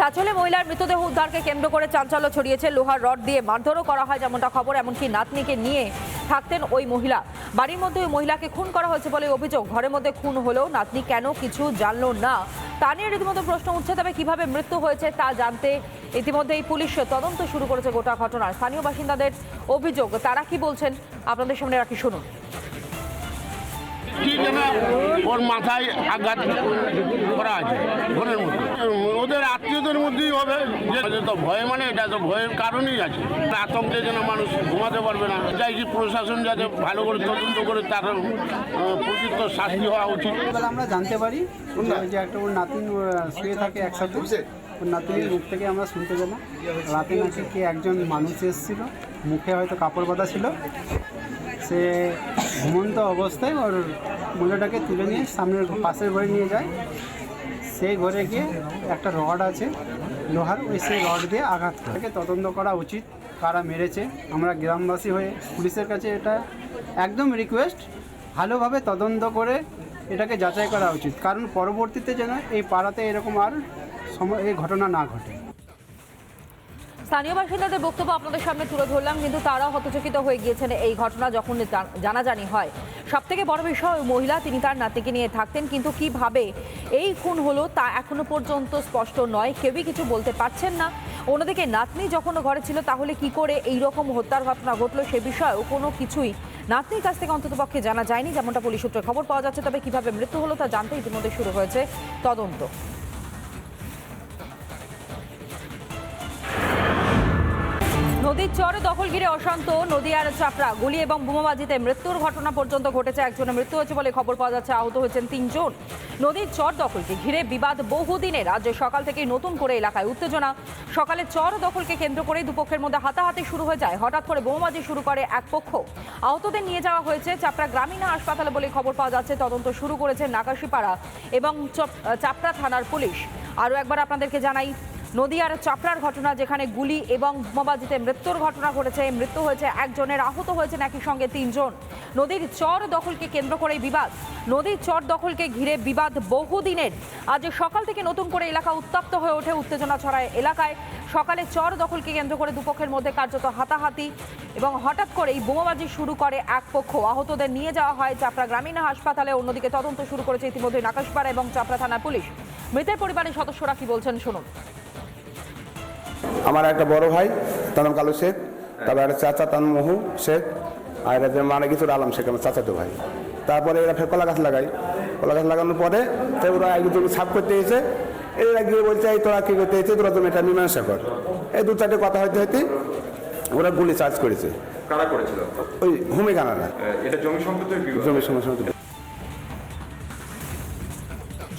চাচলে মহিলার মৃতদেহ উদ্ধারকে কেন্দ্র করে চাঞ্চল্য ছড়িয়েছে, লোহার রড দিয়ে মারধরও করা হয় যেমনটা খবর, এমনকি নাতনিকে নিয়ে থাকতেন ওই মহিলা। বাড়ির মধ্যে ওই মহিলাকে খুন করা হয়েছে বলে অভিযোগ, ঘরের মধ্যে খুন হলেও নাতনি কেন কিছু জানল না। তা নিয়ে রীতিমতো প্রশ্ন উঠছে, তবে কীভাবে মৃত্যু হয়েছে তা জানতে ইতিমধ্যেই পুলিশ তদন্ত শুরু করেছে গোটা ঘটনার। স্থানীয় বাসিন্দাদের অভিযোগ, তারা কি বলছেন, আপনাদের সামনে রাখি শুনুন। ওর মাথায় আঘাত করা আছে, ঘরের মধ্যে। ওদের আত্মীয়দের মধ্যেই হবে। যে তো ভয় মানে এটা তো ভয়ের কারণেই আছে। আতঙ্কে যেন মানুষ ঘুমাতে পারবে না। চাইছি প্রশাসন যাতে ভালো করে তদন্ত করে তার প্রকৃত শাস্তি হওয়া উচিত। আমরা জানতে পারি যে একটা ওর নাতিন শুয়ে থাকে একসাথে। ওর নাতিনের মুখ থেকে আমরা শুনতে পেলাম। রাতে নাকি কে একজন মানুষ এসেছিল। মুখে হয়তো কাপড় বাঁধা ছিল। সে ঘুমন্ত অবস্থায় ওর মূল্যটাকে তুলে নিয়ে সামনের পাশের ঘরে নিয়ে যায়। সেই ঘরে গিয়ে একটা রড আছে, লোহার, ওই সেই রড দিয়ে আঘাত করে তদন্ত করা উচিত কারা মেরেছে। আমরা গ্রামবাসী হয়ে পুলিশের কাছে এটা একদম রিকোয়েস্ট ভালোভাবে তদন্ত করে এটাকে যাচাই করা উচিত। কারণ পরবর্তীতে যেন এই পাড়াতে এরকম আর সময়, এই ঘটনা না ঘটে। স্থানীয় বাসিন্দাদের বক্তব্য আপনাদের সামনে তুলে ধরলাম, কিন্তু তারা হতচকিত হয়ে গিয়েছেন এই ঘটনা যখন জানাজানি হয়। সব থেকে বড় বিষয় মহিলা, তিনি তার নাতিকে নিয়ে থাকতেন, কিন্তু কীভাবে এই খুন হলো তা এখনও পর্যন্ত স্পষ্ট নয়। কেউই কিছু বলতে পারছেন না। অন্যদিকে নাতনি যখন ঘরে ছিল, তাহলে কি করে এই রকম হত্যার ঘটনা ঘটলো সে বিষয়েও কোনো কিছুই নাতনির কাছ থেকে অন্ততপক্ষে জানা যায়নি, যেমনটা পুলিশ সূত্রে খবর পাওয়া যাচ্ছে, তবে কীভাবে মৃত্যু হলো তা জানতে ইতিমধ্যে শুরু হয়েছে তদন্ত। নদীর চর দখল ঘিরে অশান্ত। নদীয়ার চাপড়া, গুলি এবং বোমাবাজিতে মৃত্যুর ঘটনা পর্যন্ত ঘটেছে। একজনের মৃত্যু হয়েছে বলে খবর পাওয়া যাচ্ছে। আহত হয়েছেন তিনজন। নদীর চর দখলকে ঘিরে বিবাদ বহুদিনের। আজ সকাল থেকেই নতুন করে এলাকায় উত্তেজনা। সকালে চর দখলকে কেন্দ্র করে দুপক্ষের মধ্যে হাতাহাতি শুরু হয়ে যায়। হঠাৎ করে বোমাবাজি শুরু করে এক পক্ষ। আহতদের নিয়ে যাওয়া হয়েছে চাপড়া গ্রামীণ হাসপাতালে বলে খবর পাওয়া যাচ্ছে। তদন্ত শুরু করেছে নাকাশিপাড়া এবং চপ- চাপড়া থানার পুলিশ। আরও একবার আপনাদেরকে জানাই নদিয়ার চাপড়ার ঘটনা যেখানে গুলি এবং বোমাবাজিতে মৃত্যুর ঘটনা ঘটেছে, মৃত্যু হয়েছে একজনের, আহত হয়েছেন একই সঙ্গে তিনজন। নদীর চর দখলকে কেন্দ্র করে বিবাদ। নদীর চর দখলকে ঘিরে বিবাদ বহুদিনের। আজ সকাল থেকে নতুন করে এলাকা উত্তপ্ত হয়ে ওঠে, উত্তেজনা ছড়ায় এলাকায়। সকালে চর দখলকে কেন্দ্র করে দুপক্ষের মধ্যে কার্যত হাতাহাতি এবং হঠাৎ করেই বোমাবাজি শুরু করে এক পক্ষ। আহতদের নিয়ে যাওয়া হয় চাপড়া গ্রামীণ হাসপাতালে, অন্যদিকে তদন্ত শুরু করেছে ইতিমধ্যে নাকাশপাড়া এবং চাপড়া থানার পুলিশ। মৃতের পরিবারের সদস্যরা কি বলছেন, শুনুন। আমার একটা বড় ভাই তার নাম কালু শেখ তারপর একটা চাচা তার নাম মহু শেখ আর এটা যে মানে কিছু আলম শেখ আমার চাচাতো ভাই। তারপরে এরা ফের কলা গাছ লাগাই কলা গাছ লাগানোর পরে তো ওরা একজন সাফ করতে এসে এরা গিয়ে বলছে এই তোরা কী করতে এসেছিস? তোরা তুমি এটা মীমাংসা কর। এই দু চারটে কথা হইতে হইতে ওরা গুলি চার্জ করেছে। কারা করেছিল? ওই ভূমিকানারা আহ, এটা জমি জমির সময় সময়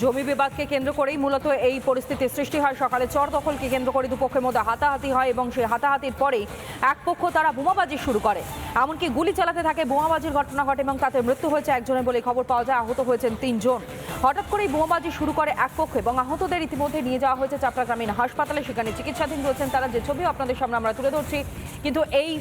জমি বিবাদকে কেন্দ্র করেই মূলত এই পরিস্থিতির সৃষ্টি হয়। সকালে চর দখলকে কেন্দ্র করে দুপক্ষের মধ্যে হাতাহাতি হয় এবং সেই হাতাহাতির পরেই এক পক্ষ তারা বোমাবাজি শুরু করে। এমনকি গুলি চালাতে থাকে, বোমাবাজির ঘটনা ঘটে এবং তাতে মৃত্যু হয়েছে একজনের বলে খবর পাওয়া যায়। আহত হয়েছেন তিনজন। হঠাৎ করেই বোমাবাজি শুরু করে এক পক্ষ এবং আহতদের ইতিমধ্যে নিয়ে যাওয়া হয়েছে চাপড়া গ্রামীণ হাসপাতালে। সেখানে চিকিৎসাধীন রয়েছেন তারা। যে ছবিও আপনাদের সামনে আমরা তুলে ধরছি কিন্তু এই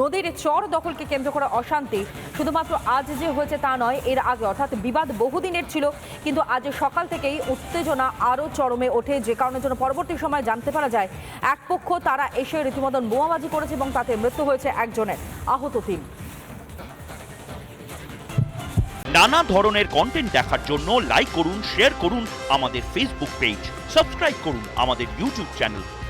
নদীর চর দখলকে কেন্দ্র করে অশান্তি শুধুমাত্র আজ যে হয়েছে তা নয়, এর আগে অর্থাৎ বিবাদ বহুদিনের ছিল, কিন্তু আজ সকাল থেকেই উত্তেজনা আরও চরমে ওঠে, যে কারণের জন্য পরবর্তী সময় জানতে পারা যায়, এক পক্ষ তারা এসে রীতিমতন বোমাবাজি করেছে এবং তাতে মৃত্যু হয়েছে একজনের, আহত তিন। নানা ধরনের কন্টেন্ট দেখার জন্য লাইক করুন শেয়ার করুন আমাদের ফেসবুক পেজ সাবস্ক্রাইব করুন আমাদের ইউটিউব চ্যানেল